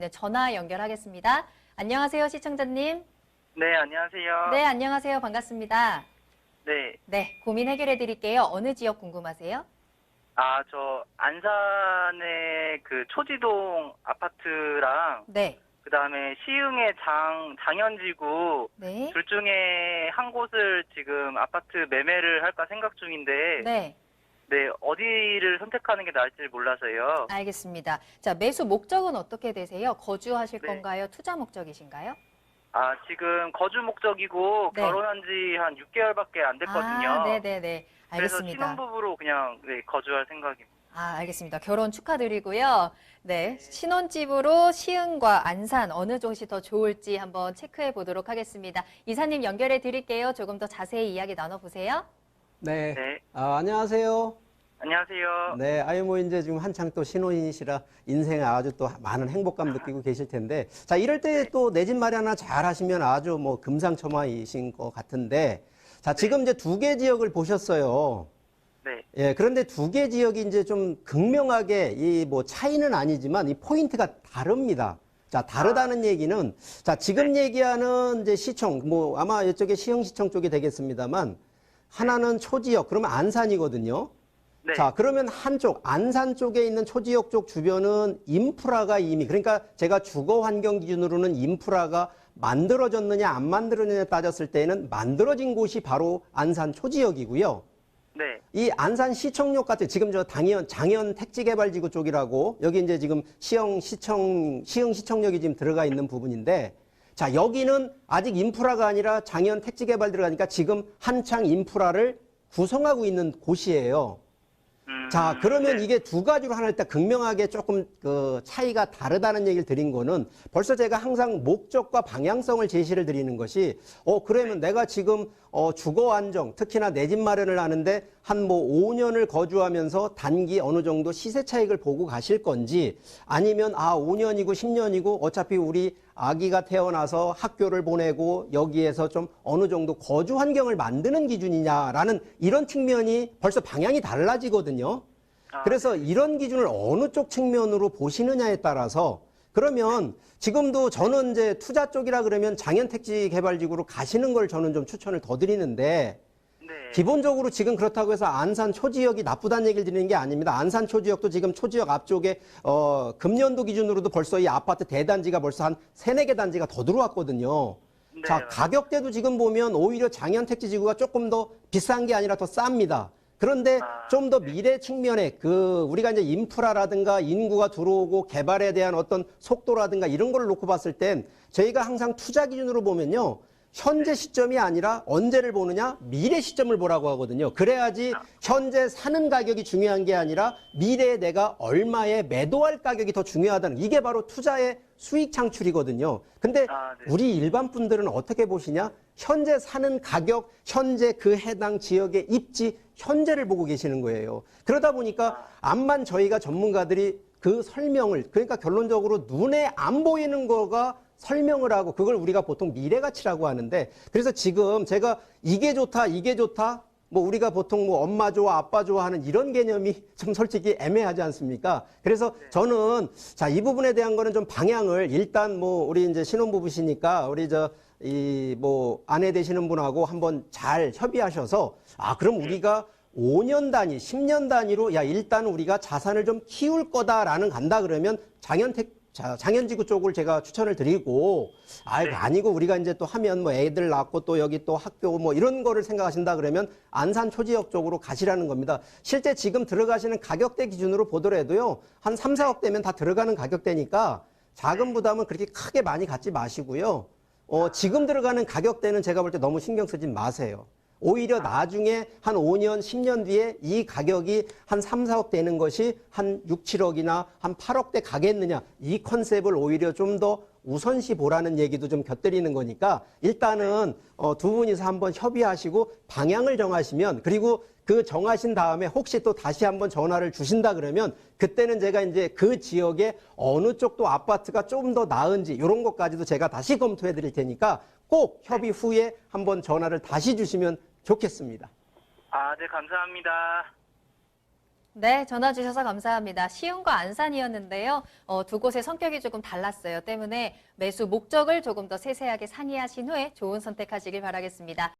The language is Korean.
네, 전화 연결하겠습니다. 안녕하세요, 시청자님. 네, 안녕하세요. 네, 안녕하세요. 반갑습니다. 네. 네, 고민 해결해 드릴게요. 어느 지역 궁금하세요? 아, 저 안산의 그 초지동 아파트랑 네, 그다음에 시흥의 장 장현지구 네, 둘 중에 한 곳을 지금 아파트 매매를 할까 생각 중인데 네, 네, 어디를 선택하는 게 나을지 몰라서요. 알겠습니다. 자, 매수 목적은 어떻게 되세요? 거주하실 네. 건가요? 투자 목적이신가요? 아, 지금 거주 목적이고 네. 결혼한 지 한 6개월밖에 안 됐거든요. 아, 네, 네, 네. 그래서 알겠습니다. 신혼부부로 그냥 네, 거주할 생각입니다. 아, 알겠습니다. 결혼 축하드리고요. 네, 신혼집으로 시흥과 안산 어느 쪽이 더 좋을지 한번 체크해 보도록 하겠습니다. 이사님 연결해 드릴게요. 조금 더 자세히 이야기 나눠보세요. 네. 네. 아, 안녕하세요. 안녕하세요. 네. 아유, 뭐, 이제 지금 한창 또 신혼이시라 인생에 아주 또 많은 행복감 느끼고 계실 텐데. 자, 이럴 때 또 내 집 마련하나 잘 하시면 아주 뭐 금상첨화이신 것 같은데. 자, 지금 이제 두 개 지역을 보셨어요. 네. 예, 그런데 두 개 지역이 이제 좀 극명하게 이 뭐 차이는 아니지만 이 포인트가 다릅니다. 자, 다르다는 얘기는 자, 지금 얘기하는 이제 시청 뭐 아마 이쪽에 시흥시청 쪽이 되겠습니다만 하나는 초지역 그러면 안산이거든요. 네. 자, 그러면 한쪽, 안산 쪽에 있는 초지역 쪽 주변은 인프라가 이미, 그러니까 제가 주거 환경 기준으로는 인프라가 만들어졌느냐, 안 만들어졌느냐 따졌을 때는 만들어진 곳이 바로 안산 초지역이고요. 네. 이 안산 시청역 같은 지금 저 당연 장현 택지개발지구 쪽이라고 여기 이제 지금 시흥 시청 시흥 시청역이 지금 들어가 있는 부분인데 자 여기는 아직 인프라가 아니라 장현 택지 개발 들어가니까 지금 한창 인프라를 구성하고 있는 곳이에요. 음, 자, 그러면 네. 이게 두 가지로 하나 일단 극명하게 조금 그 차이가 다르다는 얘기를 드린 거는 벌써 제가 항상 목적과 방향성을 제시를 드리는 것이 어, 그러면 내가 지금 어, 주거 안정, 특히나 내 집 마련을 하는데 한 뭐 5년을 거주하면서 단기 어느 정도 시세 차익을 보고 가실 건지 아니면 아, 5년이고 10년이고 어차피 우리 아기가 태어나서 학교를 보내고 여기에서 좀 어느 정도 거주 환경을 만드는 기준이냐라는 이런 측면이 벌써 방향이 달라지거든요. 아, 그래서 이런 기준을 어느 쪽 측면으로 보시느냐에 따라서 그러면 지금도 저는 이제 투자 쪽이라 그러면 장현택지 개발지구로 가시는 걸 저는 좀 추천을 더 드리는데 네. 기본적으로 지금 그렇다고 해서 안산 초지역이 나쁘다는 얘기를 드리는 게 아닙니다. 안산 초지역도 지금 초지역 앞쪽에 어 금년도 기준으로도 벌써 이 아파트 대단지가 벌써 한 세네 개 단지가 더 들어왔거든요. 네. 자, 가격대도 지금 보면 오히려 장현 택지 지구가 조금 더 비싼 게 아니라 더 쌉니다. 그런데 아, 좀더 미래 측면에 그 우리가 이제 인프라라든가 인구가 들어오고 개발에 대한 어떤 속도라든가 이런 걸 놓고 봤을 땐 저희가 항상 투자 기준으로 보면요. 현재 시점이 아니라 언제를 보느냐? 미래 시점을 보라고 하거든요. 그래야지 현재 사는 가격이 중요한 게 아니라 미래에 내가 얼마에 매도할 가격이 더 중요하다는 이게 바로 투자의 수익 창출이거든요. 근데 아, 네. 우리 일반 분들은 어떻게 보시냐? 현재 사는 가격, 현재 그 해당 지역의 입지, 현재를 보고 계시는 거예요. 그러다 보니까 암만 저희가 전문가들이 그 설명을 그러니까 결론적으로 눈에 안 보이는 거가 설명을 하고 그걸 우리가 보통 미래 가치라고 하는데 그래서 지금 제가 이게 좋다, 이게 좋다. 뭐 우리가 보통 뭐 엄마 좋아, 아빠 좋아하는 이런 개념이 좀 솔직히 애매하지 않습니까? 그래서 저는 자, 이 부분에 대한 거는 좀 방향을 일단 뭐 우리 이제 신혼부부시니까 우리 저 이 뭐 아내 되시는 분하고 한번 잘 협의하셔서 아, 그럼 우리가 5년 단위, 10년 단위로 야, 일단 우리가 자산을 좀 키울 거다라는 간다 그러면 장현택 자, 장현지구 쪽을 제가 추천을 드리고, 아, 네. 아니고 우리가 이제 또 하면 뭐 애들 낳고 또 여기 또 학교 뭐 이런 거를 생각하신다 그러면 안산 초지역 쪽으로 가시라는 겁니다. 실제 지금 들어가시는 가격대 기준으로 보더라도요, 한 3, 4억 대면 다 들어가는 가격대니까 자금 부담은 그렇게 크게 많이 갖지 마시고요. 어, 지금 들어가는 가격대는 제가 볼 때 너무 신경 쓰지 마세요. 오히려 나중에 한 5년, 10년 뒤에 이 가격이 한 3, 4억 되는 것이 한 6, 7억이나 한 8억대 가겠느냐. 이 컨셉을 오히려 좀 더 우선시 보라는 얘기도 좀 곁들이는 거니까 일단은 어, 두 분이서 한번 협의하시고 방향을 정하시면 그리고 그 정하신 다음에 혹시 또 다시 한번 전화를 주신다 그러면 그때는 제가 이제 그 지역에 어느 쪽도 아파트가 좀 더 나은지 이런 것까지도 제가 다시 검토해 드릴 테니까 꼭 협의 후에 한번 전화를 다시 주시면 좋겠습니다. 아, 네, 감사합니다. 네, 전화 주셔서 감사합니다. 시흥과 안산이었는데요. 어, 두 곳의 성격이 조금 달랐어요. 때문에 매수 목적을 조금 더 세세하게 상의하신 후에 좋은 선택하시길 바라겠습니다.